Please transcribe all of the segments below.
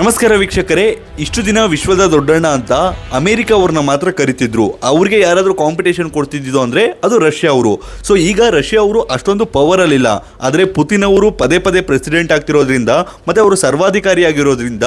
ನಮಸ್ಕಾರ ವೀಕ್ಷಕರೇ. ಇಷ್ಟು ದಿನ ವಿಶ್ವದ ದೊಡ್ಡಣ್ಣ ಅಂತ ಅಮೆರಿಕ ಅವ್ರನ್ನ ಮಾತ್ರ ಕರಿತಿದ್ರು. ಅವ್ರಿಗೆ ಯಾರಾದರೂ ಕಾಂಪಿಟೇಷನ್ ಕೊಡ್ತಿದ್ದು ಅಂದರೆ ಅದು ರಷ್ಯಾ ಅವರು. ಸೊ ಈಗ ರಷ್ಯಾ ಅವರು ಅಷ್ಟೊಂದು ಪವರ್ ಅಲ್ಲಿಲ್ಲ. ಆದರೆ ಪುತಿನ್ ಅವರು ಪದೇ ಪದೇ ಪ್ರೆಸಿಡೆಂಟ್ ಆಗ್ತಿರೋದ್ರಿಂದ ಮತ್ತೆ ಅವರು ಸರ್ವಾಧಿಕಾರಿಯಾಗಿರೋದ್ರಿಂದ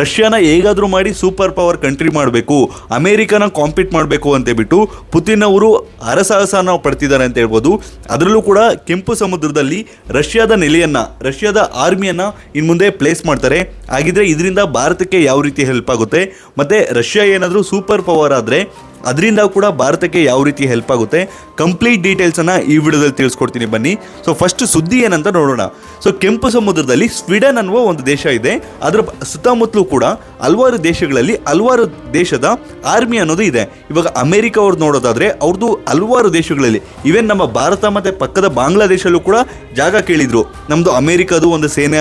ರಷ್ಯಾನ ಹೇಗಾದರೂ ಮಾಡಿ ಸೂಪರ್ ಪವರ್ ಕಂಟ್ರಿ ಮಾಡಬೇಕು, ಅಮೆರಿಕನ ಕಾಂಪೀಟ್ ಮಾಡಬೇಕು ಅಂತ ಬಿಟ್ಟು ಪುತಿನ್ ಅವರು ಹರಸಾಹಸನ ಪಡ್ತಿದ್ದಾರೆ ಅಂತ ಹೇಳ್ಬೋದು. ಅದರಲ್ಲೂ ಕೂಡ ಕೆಂಪು ಸಮುದ್ರದಲ್ಲಿ ರಷ್ಯಾದ ನೆಲೆಯನ್ನು, ರಷ್ಯಾದ ಆರ್ಮಿಯನ್ನು ಇನ್ನು ಮುಂದೆ ಪ್ಲೇಸ್ ಮಾಡ್ತಾರೆ. ಹಾಗಿದ್ರೆ ಇದರಿಂದ ಭಾರತಕ್ಕೆ ಯಾವ ರೀತಿ ಹೆಲ್ಪ್ ಆಗುತ್ತೆ? ಮತ್ತೆ ರಷ್ಯಾ ಏನಾದರೂ ಸೂಪರ್ ಪವರ್ ಆದರೆ ಅದರಿಂದ ಕೂಡ ಭಾರತಕ್ಕೆ ಯಾವ ರೀತಿ ಹೆಲ್ಪ್ ಆಗುತ್ತೆ? ಕಂಪ್ಲೀಟ್ ಡೀಟೇಲ್ಸನ್ನು ಈ ವಿಡಿಯೋದಲ್ಲಿ ತಿಳಿಸ್ಕೊಡ್ತೀನಿ ಬನ್ನಿ. ಸೊ ಫಸ್ಟ್ ಸುದ್ದಿ ಏನಂತ ನೋಡೋಣ. ಸೊ ಕೆಂಪು ಸಮುದ್ರದಲ್ಲಿ ಸ್ವೀಡನ್ ಅನ್ನುವ ಒಂದು ದೇಶ ಇದೆ. ಅದರ ಸುತ್ತಮುತ್ತಲೂ ಕೂಡ ಹಲವಾರು ದೇಶಗಳಲ್ಲಿ ಹಲವಾರು ದೇಶದ ಆರ್ಮಿ ಅನ್ನೋದು ಇದೆ. ಇವಾಗ ಅಮೆರಿಕ ಅವ್ರದ್ದು ನೋಡೋದಾದ್ರೆ ಅವ್ರದ್ದು ಹಲವಾರು ದೇಶಗಳಲ್ಲಿ ಈವನ್ ನಮ್ಮ ಭಾರತ ಮತ್ತೆ ಪಕ್ಕದ ಬಾಂಗ್ಲಾದೇಶಲ್ಲೂ ಕೂಡ ಜಾಗ ಕೇಳಿದ್ರು. ನಮ್ದು ಅಮೆರಿಕದು ಒಂದು ಸೇನೆ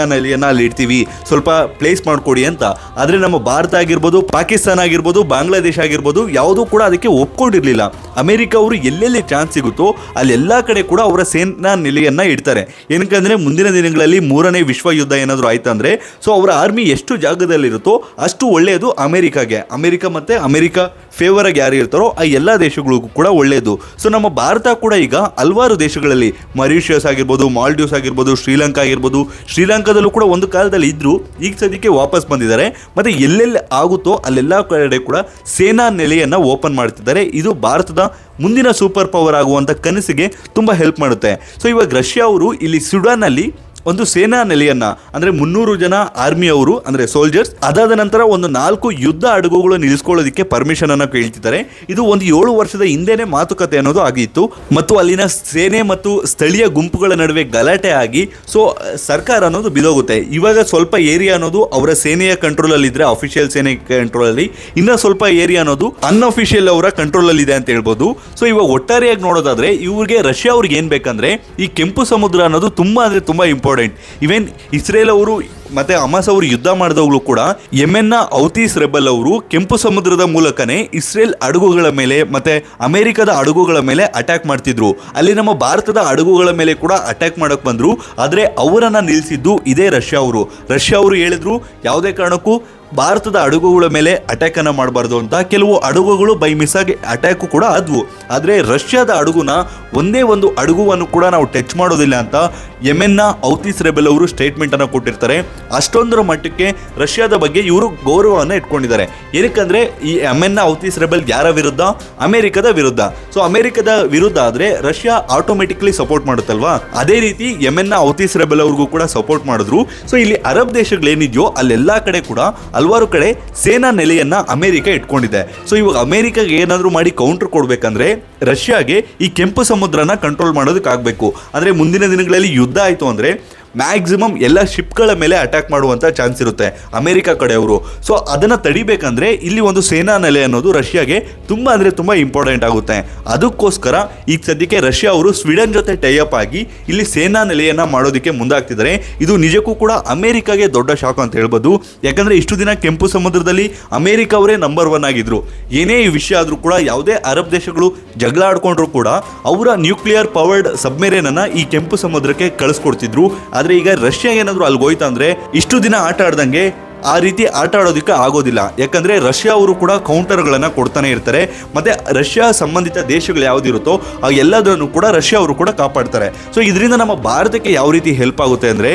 ಅಲ್ಲಿ ಇಡ್ತೀವಿ. ಸ್ವಲ್ಪ ಪ್ಲೇಸ್ ಮಾಡ್ಕೊಡಿ ಅಂತ. ಆದ್ರೆ ನಮ್ಮ ಭಾರತ ಆಗಿರ್ಬೋದು, ಪಾಕಿಸ್ತಾನ ಆಗಿರ್ಬೋದು, ಬಾಂಗ್ಲಾದೇಶ ಆಗಿರ್ಬೋದು, ಯಾವುದೂ ಕೂಡ ಅದಕ್ಕೆ ಒಪ್ಕೊಂಡಿರಲಿಲ್ಲ. ಅಮೆರಿಕ ಅವರು ಎಲ್ಲೆಲ್ಲಿ ಚಾನ್ಸ್ ಸಿಗುತ್ತೋ ಅಲ್ಲೆಲ್ಲ ಕಡೆ ಕೂಡ ಅವರ ಸೇನಾ ನೆಲೆಯನ್ನ ಇಡ್ತಾರೆ. ಏನಕ್ಕೆ ಮುಂದಿನ ದಿನಗಳಲ್ಲಿ ಮೂರನೇ ವಿಶ್ವ ಯುದ್ಧ ಏನಾದರೂ ಆಯ್ತಂದ್ರೆ ಸೊ ಅವರ ಆರ್ಮಿ ಎಷ್ಟು ಜಾಗದಲ್ಲಿರುತ್ತೋ ಅಷ್ಟು ಒಳ್ಳೆಯದು ಅಮೆರಿಕಾಗೆ. ಅಮೆರಿಕ ಮತ್ತೆ ಅಮೆರಿಕ ಫೇವರ್ ಆಗಿ ಯಾರು ಇರ್ತಾರೋ ಆ ಎಲ್ಲ ದೇಶಗಳಿಗೂ ಕೂಡ ಒಳ್ಳೆಯದು. ಸೊ ನಮ್ಮ ಭಾರತ ಕೂಡ ಈಗ ಹಲವಾರು ದೇಶಗಳಲ್ಲಿ ಮರಿಷಿಯಸ್ ಆಗಿರ್ಬೋದು, ಮಾಲ್ಡೀವ್ಸ್ ಆಗಿರ್ಬೋದು, ಶ್ರೀಲಂಕಾ ಆಗಿರ್ಬೋದು, ಶ್ರೀಲಂಕಾದಲ್ಲೂ ಕೂಡ ಒಂದು ಕಾಲದಲ್ಲಿ ಇದ್ರು, ಈಗ ಸದ್ಯಕ್ಕೆ ವಾಪಸ್ ಬಂದಿದ್ದಾರೆ. ಮತ್ತೆ ಎಲ್ಲೆಲ್ಲಿ ಆಗುತ್ತೋ ಅಲ್ಲೆಲ್ಲ ಕಡೆ ಕೂಡ ಸೇನಾ ನೆಲೆಯನ್ನ ಓಪನ್ ಮಾಡ್ತಿದ್ದಾರೆ. ಇದು ಭಾರತದ ಮುಂದಿನ ಸೂಪರ್ ಪವರ್ ಆಗುವಂಥ ಕನಸಿಗೆ ತುಂಬಾ ಹೆಲ್ಪ್ ಮಾಡುತ್ತೆ. ಸೊ ಇವಾಗ ರಷ್ಯಾ ಅವರು ಇಲ್ಲಿ ಸುಡಾನಲ್ಲಿ ಒಂದು ಸೇನಾ ನೆಲೆಯನ್ನ, ಅಂದ್ರೆ ಮುನ್ನೂರು ಜನ ಆರ್ಮಿ ಅವರು, ಅಂದ್ರೆ ಸೋಲ್ಜರ್ಸ್ ಅದಾದ ನಂತರ ಒಂದು ನಾಲ್ಕು ಯುದ್ಧ ಅಡುಗುಗಳು ನಿಲ್ಲಿಸ್ಕೊಳ್ಳೋದಕ್ಕೆ ಪರ್ಮಿಷನ್ ಅನ್ನ ಕೇಳ್ತಿದ್ದಾರೆ. ಇದು ಒಂದು ಏಳು ವರ್ಷದ ಹಿಂದೆನೆ ಮಾತುಕತೆ ಅನ್ನೋದು ಆಗಿತ್ತು. ಮತ್ತು ಅಲ್ಲಿನ ಸೇನೆ ಮತ್ತು ಸ್ಥಳೀಯ ಗುಂಪುಗಳ ನಡುವೆ ಗಲಾಟೆ ಆಗಿ ಸೊ ಸರ್ಕಾರ ಅನ್ನೋದು ಬಿದೋಗುತ್ತೆ. ಇವಾಗ ಸ್ವಲ್ಪ ಏರಿಯಾ ಅನ್ನೋದು ಅವರ ಸೇನೆಯ ಕಂಟ್ರೋಲ್ ಅಲ್ಲಿ ಇದ್ರೆ ಅಫಿಷಿಯಲ್ ಸೇನೆ ಕಂಟ್ರೋಲ್ ಅಲ್ಲಿ. ಇನ್ನ ಸ್ವಲ್ಪ ಏರಿಯಾ ಅನ್ನೋದು ಅನ್ಅಫಿಷಿಯಲ್ ಅವರ ಕಂಟ್ರೋಲ್ ಅಲ್ಲಿ ಇದೆ ಅಂತ ಹೇಳ್ಬೋದು. ಸೊ ಇವಾಗ ಒಟ್ಟಾರೆಯಾಗಿ ನೋಡೋದಾದ್ರೆ, ಇವ್ರಿಗೆ ರಷ್ಯಾ ಅವ್ರಿಗೆ ಏನ್ ಬೇಕಂದ್ರೆ, ಈ ಕೆಂಪು ಸಮುದ್ರ ಅನ್ನೋದು ತುಂಬಾ ಅಂದ್ರೆ ತುಂಬಾ ಇಂಪಾರ್ಟೆಂಟ್ ಇವೆನ್ ಇಸ್ರೇಲ್ ಅವರು ಮತ್ತೆ ಅಮಾಸ್ ಅವರು ಯುದ್ಧ ಮಾಡಿದವರು ಕೂಡ ಯೆಮೆನ್ನ ಔತೀಸ್ ರೆಬಲ್ ಅವರು ಕೆಂಪು ಸಮುದ್ರದ ಮೂಲಕನೇ ಇಸ್ರೇಲ್ ಅಡುಗುಗಳ ಮೇಲೆ ಮತ್ತೆ ಅಮೆರಿಕದ ಅಡುಗುಗಳ ಮೇಲೆ ಅಟ್ಯಾಕ್ ಮಾಡ್ತಿದ್ರು. ಅಲ್ಲಿ ನಮ್ಮ ಭಾರತದ ಅಡುಗುಗಳ ಮೇಲೆ ಕೂಡ ಅಟ್ಯಾಕ್ ಮಾಡಕ್ ಬಂದ್ರು. ಆದ್ರೆ ಅವರನ್ನ ನಿಲ್ಲಿಸಿದ್ದು ಇದೇ ರಷ್ಯಾ ಅವರು. ರಷ್ಯಾ ಅವರು ಹೇಳಿದ್ರು, ಯಾವುದೇ ಕಾರಣಕ್ಕೂ ಭಾರತದ ಅಡುಗುಗಳ ಮೇಲೆ ಅಟ್ಯಾಕ್ ಅನ್ನ ಮಾಡಬಾರ್ದು ಅಂತ ಕೆಲವು ಅಡುಗುಗಳು ಬೈ ಮಿಸ್ ಆಗಿ ಅಟ್ಯಾಕ್ ಕೂಡ ಆದ್ವು. ಆದ್ರೆ ರಷ್ಯಾದ ಅಡುಗುನ ಒಂದೇ ಒಂದು ಅಡುಗುವನ್ನು ಕೂಡ ನಾವು ಟಚ್ ಮಾಡೋದಿಲ್ಲ ಅಂತ ಯೆಮೆನ್ನ ಔತೀಸ್ ರೆಬೆಲ್ ಅವರು ಸ್ಟೇಟ್ಮೆಂಟ್ ಅನ್ನ ಕೊಟ್ಟಿರ್ತಾರೆ. ಅಷ್ಟೊಂದರ ಮಟ್ಟಕ್ಕೆ ರಷ್ಯಾದ ಬಗ್ಗೆ ಇವರು ಗೌರವವನ್ನು ಇಟ್ಕೊಂಡಿದ್ದಾರೆ. ಏನಕ್ಕಂದ್ರೆ ಈ ಯೆಮೆನ್ನ ಔತೀಸ್ ರೆಬೆಲ್ ಯಾರ ವಿರುದ್ಧ? ಅಮೆರಿಕದ ವಿರುದ್ಧ. ಸೊ ಅಮೆರಿಕದ ವಿರುದ್ಧ ಆದ್ರೆ ರಷ್ಯಾ ಆಟೋಮೆಟಿಕ್ಲಿ ಸಪೋರ್ಟ್ ಮಾಡುತ್ತಲ್ವಾ? ಅದೇ ರೀತಿ ಯೆಮೆನ್ನ ಔತೀಸ್ ರೆಬೆಲ್ ಅವ್ರಿಗೂ ಕೂಡ ಸಪೋರ್ಟ್ ಮಾಡಿದ್ರು. ಸೊ ಇಲ್ಲಿ ಅರಬ್ ದೇಶಗಳೇನಿದೆಯೋ ಅಲ್ಲೆಲ್ಲಾ ಕಡೆ ಕೂಡ ಹಲವಾರು ಕಡೆ ಸೇನಾ ನೆಲೆಯನ್ನ ಅಮೆರಿಕ ಇಟ್ಕೊಂಡಿದೆ. ಸೊ ಇವಾಗ ಅಮೆರಿಕಾಗೆ ಏನಾದರೂ ಮಾಡಿ ಕೌಂಟರ್ ಕೊಡ್ಬೇಕಂದ್ರೆ ರಷ್ಯಾಗೆ ಈ ಕೆಂಪು ಸಮುದ್ರನ ಕಂಟ್ರೋಲ್ ಮಾಡೋದಕ್ಕಾಗಬೇಕು. ಅಂದ್ರೆ ಮುಂದಿನ ದಿನಗಳಲ್ಲಿ ಯುದ್ಧ ಆಯಿತು ಅಂದ್ರೆ ಮ್ಯಾಕ್ಸಿಮಮ್ ಎಲ್ಲ ಶಿಪ್ಗಳ ಮೇಲೆ ಅಟ್ಯಾಕ್ ಮಾಡುವಂಥ ಚಾನ್ಸ್ ಇರುತ್ತೆ ಅಮೆರಿಕ ಕಡೆಯವರು. ಸೊ ಅದನ್ನು ತಡಿಬೇಕಂದ್ರೆ ಇಲ್ಲಿ ಒಂದು ಸೇನಾ ನೆಲೆ ಅನ್ನೋದು ರಷ್ಯಾಗೆ ತುಂಬ ಅಂದರೆ ತುಂಬ ಇಂಪಾರ್ಟೆಂಟ್ ಆಗುತ್ತೆ. ಅದಕ್ಕೋಸ್ಕರ ಈಗ ಸದ್ಯಕ್ಕೆ ರಷ್ಯಾ ಅವರು ಸ್ವೀಡನ್ ಜೊತೆ ಟೈಅಪ್ ಆಗಿ ಇಲ್ಲಿ ಸೇನಾ ನೆಲೆಯನ್ನು ಮಾಡೋದಕ್ಕೆ ಮುಂದಾಗ್ತಿದ್ದಾರೆ. ಇದು ನಿಜಕ್ಕೂ ಕೂಡ ಅಮೆರಿಕಾಗೆ ದೊಡ್ಡ ಶಾಕ್ ಅಂತ ಹೇಳ್ಬೋದು. ಯಾಕಂದರೆ ಇಷ್ಟು ದಿನ ಕೆಂಪು ಸಮುದ್ರದಲ್ಲಿ ಅಮೆರಿಕ ಅವರೇ ನಂಬರ್ ಒನ್ ಆಗಿದ್ರು. ಏನೇ ಈ ವಿಷಯ ಆದರೂ ಕೂಡ ಯಾವುದೇ ಅರಬ್ ದೇಶಗಳು ಜಗಳ ಆಡ್ಕೊಂಡ್ರು ಕೂಡ ಅವರ ನ್ಯೂಕ್ಲಿಯರ್ ಪವರ್ಡ್ ಸಬ್ಮೆರೇನನ್ನು ಈ ಕೆಂಪು ಸಮುದ್ರಕ್ಕೆ ಕಳಿಸ್ಕೊಡ್ತಿದ್ರು. ಆದ್ರೆ ಈಗ ರಷ್ಯಾ ಏನಾದ್ರು ಅಲ್ಲಿ ಹೋಯ್ತಂದ್ರೆ ಇಷ್ಟು ದಿನ ಆಟ ಆಡ್ದಂಗೆ ಆ ರೀತಿ ಆಟ ಆಡೋದಕ್ಕೆ ಆಗೋದಿಲ್ಲ. ಯಾಕಂದ್ರೆ ರಷ್ಯಾ ಅವರು ಕೂಡ ಕೌಂಟರ್ಗಳನ್ನ ಕೊಡ್ತಾನೆ ಇರ್ತಾರೆ. ಮತ್ತೆ ರಷ್ಯಾ ಸಂಬಂಧಿತ ದೇಶಗಳು ಯಾವ್ದಿರುತ್ತೋ ಆ ಎಲ್ಲದನ್ನು ಕೂಡ ರಷ್ಯಾ ಅವರು ಕೂಡ ಕಾಪಾಡ್ತಾರೆ. ಸೊ ಇದರಿಂದ ನಮ್ಮ ಭಾರತಕ್ಕೆ ಯಾವ ರೀತಿ ಹೆಲ್ಪ್ ಆಗುತ್ತೆ ಅಂದ್ರೆ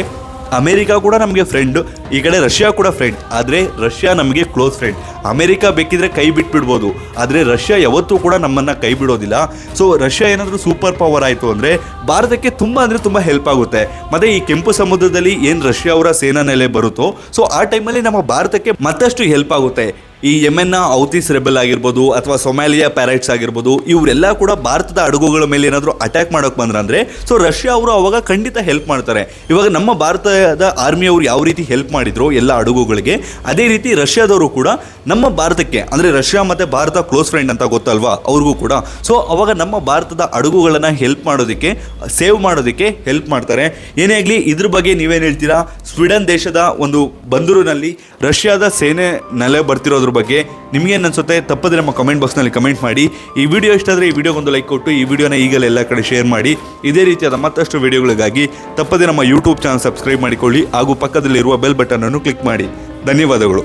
ಅಮೆರಿಕ ಕೂಡ ನಮಗೆ ಫ್ರೆಂಡ್ ಈ ಕಡೆ ರಷ್ಯಾ ಕೂಡ ಫ್ರೆಂಡ್ ಆದರೆ ರಷ್ಯಾ ನಮಗೆ ಕ್ಲೋಸ್ ಫ್ರೆಂಡ್ ಅಮೆರಿಕ ಬೇಕಿದ್ರೆ ಕೈ ಬಿಟ್ಬಿಡ್ಬೋದು. ಆದರೆ ರಷ್ಯಾ ಯಾವತ್ತೂ ಕೂಡ ನಮ್ಮನ್ನು ಕೈ ಬಿಡೋದಿಲ್ಲ. ಸೊ ರಷ್ಯಾ ಏನಾದರೂ ಸೂಪರ್ ಪವರ್ ಆಯಿತು ಅಂದರೆ ಭಾರತಕ್ಕೆ ತುಂಬ ಅಂದರೆ ತುಂಬ ಹೆಲ್ಪ್ ಆಗುತ್ತೆ. ಮತ್ತೆ ಈ ಕೆಂಪು ಸಮುದ್ರದಲ್ಲಿ ಏನು ರಷ್ಯಾ ಅವರ ಸೇನಾ ನೆಲೆ ಬರುತ್ತೋ ಸೊ ಆ ಟೈಮಲ್ಲಿ ನಮ್ಮ ಭಾರತಕ್ಕೆ ಮತ್ತಷ್ಟು ಹೆಲ್ಪ್ ಆಗುತ್ತೆ. ಈ ಯಮೆನ್ನ, ಔತೀಸ್ ರೆಬೆಲ್ ಆಗಿರ್ಬೋದು ಅಥವಾ ಸೊಮ್ಯಾಲಿಯಾ ಪ್ಯಾರೈಟ್ಸ್ ಆಗಿರ್ಬೋದು, ಇವರೆಲ್ಲ ಕೂಡ ಭಾರತದ ಅಡುಗುಗಳ ಮೇಲೆ ಏನಾದರೂ ಅಟ್ಯಾಕ್ ಮಾಡೋಕೆ ಬಂದ್ರಂದ್ರೆ ಸೊ ರಷ್ಯಾ ಅವರು ಅವಾಗ ಖಂಡಿತ ಹೆಲ್ಪ್ ಮಾಡ್ತಾರೆ. ಇವಾಗ ನಮ್ಮ ಭಾರತದ ಆರ್ಮಿಯವರು ಯಾವ ರೀತಿ ಹೆಲ್ಪ್ ಮಾಡಿದ್ರು ಎಲ್ಲ ಅಡುಗುಗಳಿಗೆ ಅದೇ ರೀತಿ ರಷ್ಯಾದವರು ಕೂಡ ನಮ್ಮ ಭಾರತಕ್ಕೆ, ಅಂದರೆ ರಷ್ಯಾ ಮತ್ತು ಭಾರತ ಕ್ಲೋಸ್ ಫ್ರೆಂಡ್ ಅಂತ ಗೊತ್ತಲ್ವಾ ಅವ್ರಿಗೂ ಕೂಡ ಸೊ ಅವಾಗ ನಮ್ಮ ಭಾರತದ ಅಡುಗುಗಳನ್ನು ಹೆಲ್ಪ್ ಮಾಡೋದಕ್ಕೆ ಸೇವ್ ಮಾಡೋದಕ್ಕೆ ಹೆಲ್ಪ್ ಮಾಡ್ತಾರೆ. ಏನೇ ಆಗಲಿ, ಇದ್ರ ಬಗ್ಗೆ ನೀವೇನು ಹೇಳ್ತೀರಾ? ಸ್ವೀಡನ್ ದೇಶದ ಒಂದು ಬಂದರುನಲ್ಲಿ ರಷ್ಯಾದ ಸೇನೆ ನೆಲೆ ಬರ್ತಿರೋದ್ರ ಬಗ್ಗೆ ನಿಮಗೇನು ಅನ್ಸುತ್ತೆ ತಪ್ಪದೆ ನಮ್ಮ ಕಮೆಂಟ್ ಬಾಕ್ಸ್ನಲ್ಲಿ ಕಮೆಂಟ್ ಮಾಡಿ. ಈ ವಿಡಿಯೋ ಇಷ್ಟ ಆದರೆ ಈ ವಿಡಿಯೋಗೊಂದು ಲೈಕ್ ಕೊಟ್ಟು, ಈ ವಿಡಿಯೋನ ಈಗಲೇ ಎಲ್ಲ ಕಡೆ ಶೇರ್ ಮಾಡಿ. ಇದೇ ರೀತಿಯಾದ ಮತ್ತಷ್ಟು ವಿಡಿಯೋಗಳಿಗಾಗಿ ತಪ್ಪದೆ ನಮ್ಮ ಯೂಟ್ಯೂಬ್ ಚಾನಲ್ ಸಬ್ಸ್ಕ್ರೈಬ್ ಮಾಡಿಕೊಳ್ಳಿ. ಹಾಗೂ ಪಕ್ಕದಲ್ಲಿರುವ ಬೆಲ್ ಬಟನ್ ಅನ್ನು ಕ್ಲಿಕ್ ಮಾಡಿ. ಧನ್ಯವಾದಗಳು.